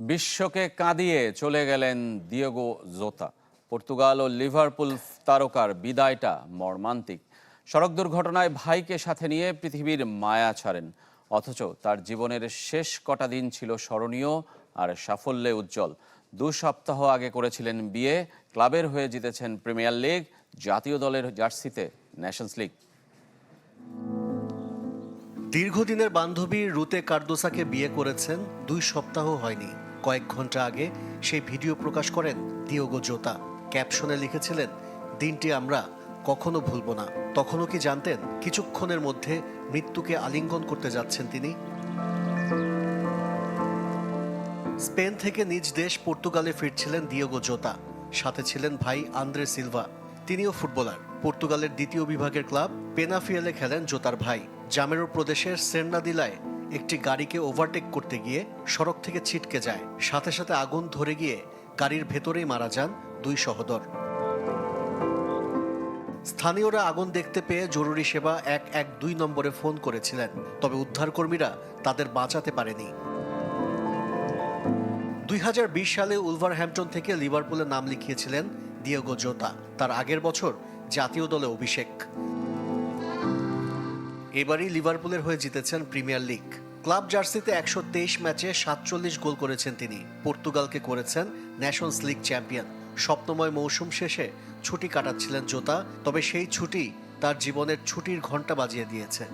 বিশ্বকে কাঁদিয়ে চলে গেলেন দিয়েগো জোতা। পর্তুগাল ও লিভারপুল তারকার বিদায়টা মর্মান্তিক। সড়ক দুর্ঘটনায় ভাইকে সাথে নিয়ে পৃথিবীর মায়া ছাড়েন। অথচ তার জীবনের শেষ কটা দিন ছিল স্মরণীয় আর সাফল্যে উজ্জ্বল। দু সপ্তাহ আগে করেছিলেন বিয়ে, ক্লাবের হয়ে জিতেছেন প্রিমিয়ার লিগ, জাতীয় দলের জার্সিতে ন্যাশনস লিগ। দীর্ঘদিনের বান্ধবী রুতে কার্দোসাকে বিয়ে করেছেন, দুই সপ্তাহ হয়নি। কয়েক ঘণ্টা আগে সেই ভিডিও প্রকাশ করেন দিওগো জোতা। ক্যাপশনে লিখেছিলেন, দিনটি আমরা কখনো ভুলব না। তখনও কি জানতেন কিছুক্ষণের মধ্যে মৃত্যুকে আলিঙ্গন করতে যাচ্ছেন তিনি? স্পেন থেকে নিজ দেশ পর্তুগালে ফিরছিলেন দিওগো জোতা। সাথে ছিলেন ভাই আন্দ্রে সিলভা। তিনিও ফুটবলার। পর্তুগালের দ্বিতীয় বিভাগের ক্লাব পেনাফিয়েলে খেলেন জোতার ভাই। জামেরো প্রদেশের সেন্নাদিলায় একটি গাড়িকে ওভারটেক করতে গিয়ে সড়ক থেকে ছিটকে যায়। সাথে সাথে আগুন ধরে গিয়ে গাড়ির ভেতরেই মারা যান দুই সহোদর। স্থানীয়রা আগুন দেখতে পেয়ে জরুরি সেবা এক এক দুই নম্বরে ফোন করেছিলেন, তবে উদ্ধারকর্মীরা তাদের বাঁচাতে পারেনি। দুই হাজার বিশ সালে উলভারহ্যাম্পটন থেকে লিভারপুলে নাম লিখিয়েছিলেন দিয়েগো জোতা, তার আগের বছর জাতীয় দলে অভিষেক। এবারই লিভারপুলের হয়ে জিতেছেন প্রিমিয়ার লিগ। ক্লাব জার্সিতে একশো তেইশ ম্যাচে সাতচল্লিশ গোল করেছেন তিনি। পর্তুগালকে করেছেন ন্যাশনস লিগ চ্যাম্পিয়ন। স্বপ্নময় মৌসুম শেষে ছুটি কাটাচ্ছিলেন জোতা, তবে সেই ছুটি তার জীবনের ছুটির ঘণ্টা বাজিয়ে দিয়েছে।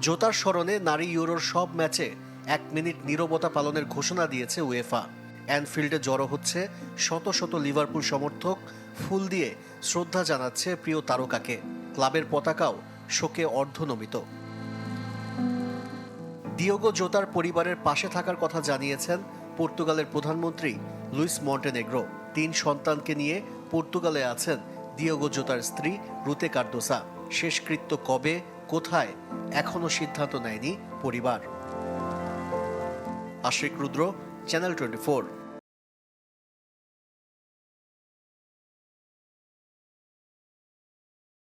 জোতার স্মরণে নারী ইউরোর সব ম্যাচে এক মিনিট নীরবতা পালনের ঘোষণা দিয়েছে উয়েফা। অ্যানফিল্ডে জড়ো হচ্ছে শত শত লিভারপুল সমর্থক, ফুল দিয়ে শ্রদ্ধা জানাচ্ছে প্রিয় তারকাকে। ক্লাবের পতাকাও শোকে অর্ধনমিত। দিওগো জোতার পরিবারের পাশে থাকার কথা জানিয়েছেন পর্তুগালের প্রধানমন্ত্রী লুইস মন্টেনেগ্রো। তিন সন্তানকে নিয়ে পর্তুগালে আছেন দিওগো জোতার স্ত্রী রুতে কার্দোসা। শেষকৃত্য কবে, কোথায় এখনও সিদ্ধান্ত নেয়নি পরিবার। আশিক রুদ্র, চ্যানেল টোয়েন্টি